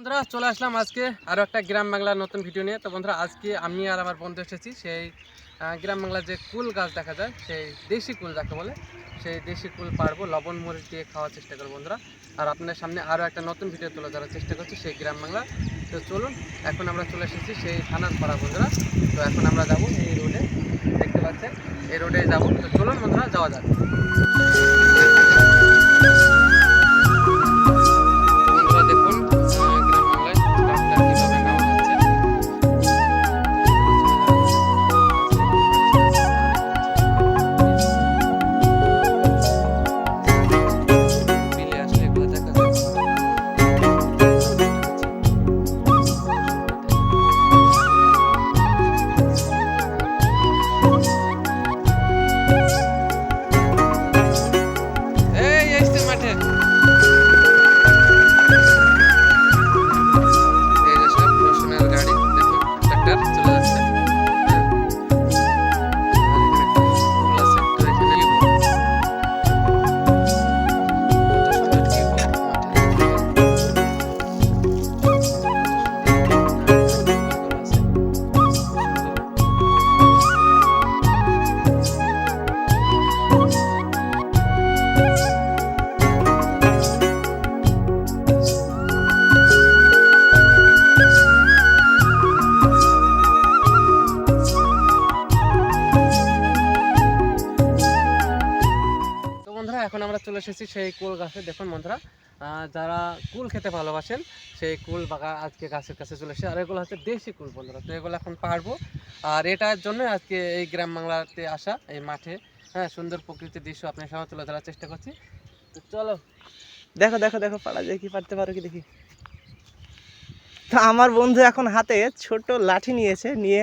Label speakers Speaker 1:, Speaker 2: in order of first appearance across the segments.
Speaker 1: বন্ধুরা, চলে আসলাম আজকে আরও একটা গ্রাম বাংলার নতুন ভিডিও নিয়ে। তো বন্ধুরা, আজকে আমি আর আমার বন্ধু এসেছি, সেই গ্রাম বাংলার যে কুল গাছ দেখা যায়, সেই দেশি কুল যাকে বলে, সেই দেশি কুল পারব, লবণ, মরিচ দিয়ে খাওয়ার চেষ্টা করব বন্ধুরা। আর আপনাদের সামনে আরও একটা নতুন ভিডিও তুলে ধরার চেষ্টা করছি সেই গ্রাম বাংলা। তো চলুন, এখন আমরা চলে এসেছি সেই থানার পাড়া বন্ধুরা। তো এখন আমরা যাব এই রোডে দেখতে পাচ্ছেন, এই রোডে যাব। তো চলুন বন্ধুরা, যাওয়া যাক। চলে এসেছি সেই কুল গাছে দেখুন বন্ধুরা যারা কুল খেতে ভালোবাসেন সেই কুল বাগা আজকে গাছের কাছে চলে এসেছে। আর এগুলো হচ্ছে দেশি কুল বন্ধুরা তো এগুলো এখন পারব। আর এটার জন্য আজকে এই গ্রাম বাংলাতে আসা এই মাঠে হ্যাঁ সুন্দর প্রকৃতির দৃশ্য আপনার সামনে তুলে ধরার চেষ্টা করছি। তো চলো।
Speaker 2: দেখো দেখো দেখো পারা যায় কি পারতে পারো কি দেখি। তো আমার বন্ধু এখন হাতে ছোট লাঠি নিয়েছে নিয়ে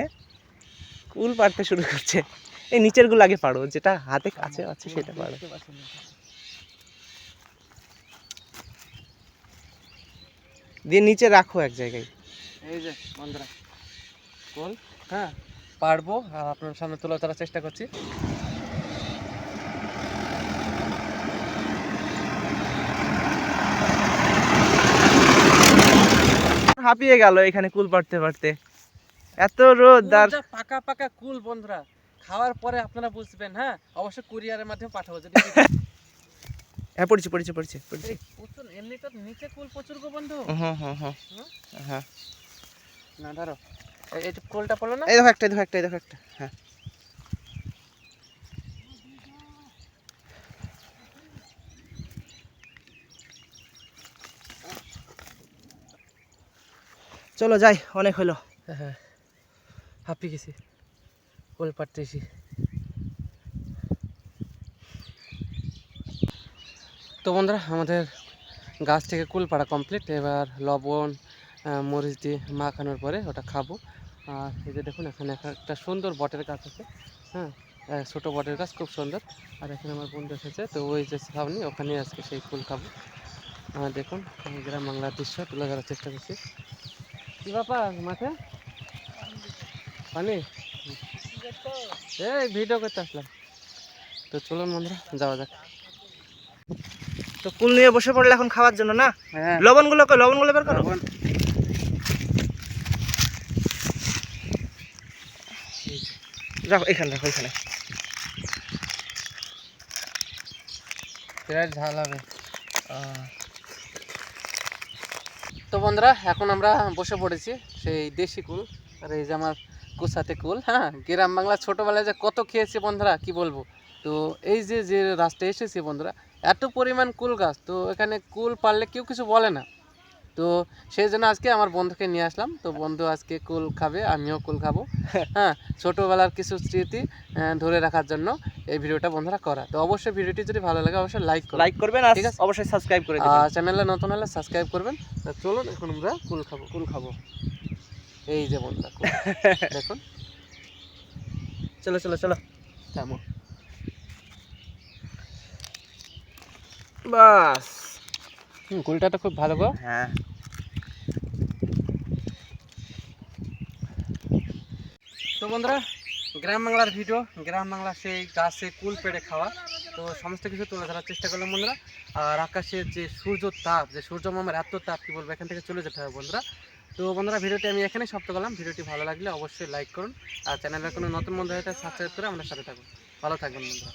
Speaker 2: কুল পাড়তে শুরু করছে। এই নিচেরগুলো আগে পারো যেটা হাতে কাছে আছে সেটা পারো
Speaker 1: দেখতে পাচ্ছেন না।
Speaker 2: দিয়ে নিচে রাখো এক জায়গায়।
Speaker 1: এই যে বন্ধুরা। কুল হ্যাঁ পারব। আর আপনার সামনে তুলে ধরার চেষ্টা করছি।
Speaker 2: হাঁপিয়ে গেল এখানে কুল পাড়তে পারতে এত রোদ আর
Speaker 1: পাকা পাকা কুল বন্ধুরা। খাওয়ার পরে আপনারা বুঝবেন হ্যাঁ? অবশ্যই কুরিয়ারের মাধ্যমে পাঠাবো যদি
Speaker 2: হ্যাঁ পড়ছে পড়ছে পড়ছে পড়ছে।
Speaker 1: প্রচুর এমনি তো নিচে কুল প্রচুর গো বন্ধু।
Speaker 2: হুম হুম হুম হ্যাঁ।
Speaker 1: না ধরো। এই- এই যে কুলটা পড়ল না?
Speaker 2: এই দেখো একটা এই দেখো একটা দেখো একটা। হ্যাঁ। চলো যাই অনেক হলো।
Speaker 1: হ্যাঁ হ্যাঁ। হাঁপিয়ে গেছি। কোল পাড়তেছি। তো বন্ধুরা, আমাদের গাছ থেকে কুল পাড়া কমপ্লিট এবার লবণ মরিচ দিয়ে মাখানোর পরে ওটা খাব। আর এই যে দেখুন, এখানে একটা- সুন্দর বটের গাছ আছে। হ্যাঁ ছোটো বটের গাছ, খুব সুন্দর। আর এখানে আমার বন্ধু এসেছে, তো ওই যে সামনে ওখানে আজকে সেই ফুল খাব। আর দেখুন গ্রাম বাংলার দৃশ্য, তুলে ধরার চেষ্টা করছি। কি ব্যাপার, মাঠে? পানি? এই, ভিডিও করতে আসলাম। তো চলুন বন্ধুরা, যাওয়া যাক।
Speaker 2: তো কুল নিয়ে বসে পড়লে এখন খাওয়ার জন্য না?
Speaker 1: হ্যাঁ।
Speaker 2: লবণগুলো লবণগুলো বের করো। রাখো এখানে রাখো এখানে।
Speaker 1: বিরাট ঝাল হবে। তো বন্ধুরা এখন আমরা বসে পড়েছি সেই দেশি কুল আর এই যে আমার কুসাতে কুল হ্যাঁ গ্রাম বাংলা ছোটোবেলায় যে কত খেয়েছি বন্ধুরা কি বলব? তো এই যে যে রাস্তায় এসেছি বন্ধুরা এত পরিমাণ কুল গাছ তো এখানে কুল পারলে কেউ কিছু বলে না। তো সেই জন্য আজকে আমার বন্ধুকে নিয়ে আসলাম। তো বন্ধু আজকে কুল খাবে আমিও কুল খাব। হ্যাঁ ছোটোবেলার কিছু স্মৃতি ধরে রাখার জন্য এই ভিডিওটা বন্ধুরা করা। তো অবশ্যই ভিডিওটি যদি ভালো লাগে অবশ্যই লাইক
Speaker 2: লাইক করবেন আর
Speaker 1: ঠিক আছে।
Speaker 2: অবশ্যই সাবস্ক্রাইব করে
Speaker 1: চ্যানেলে নতুন হলে সাবস্ক্রাইব করবেন। তা চলুন এখন আমরা কুল খাব।
Speaker 2: কুল খাব।
Speaker 1: এই যে বন্ধুরা। দেখুন।
Speaker 2: চলো চলো চলো।
Speaker 1: কেমন
Speaker 2: বাস।
Speaker 1: কুলটা তো খুব ভালো গো।
Speaker 2: হ্যাঁ।
Speaker 1: তো বন্ধুরা গ্রাম বাংলার ভিডিও গ্রাম বাংলা সেই গাছে কুল পেড়ে খাওয়া তো সমস্ত কিছু তুলে ধরার চেষ্টা করলাম বন্ধুরা। আর আকাশের যে সূর্য তাপ যে সূর্য মামার এত তাপ কি বলব এখান থেকে চলে যেতে হবে বন্ধুরা। তো বন্ধুরা ভিডিওটি আমি এখানেই সমাপ্ত করলাম। ভিডিওটি ভালো লাগলে অবশ্যই লাইক করুন। আর চ্যানেলের কোনো নতুন বন্ধু হয়ে সাবস্ক্রাইব করে আমাদের সাথে থাকুন। ভালো থাকবেন বন্ধুরা।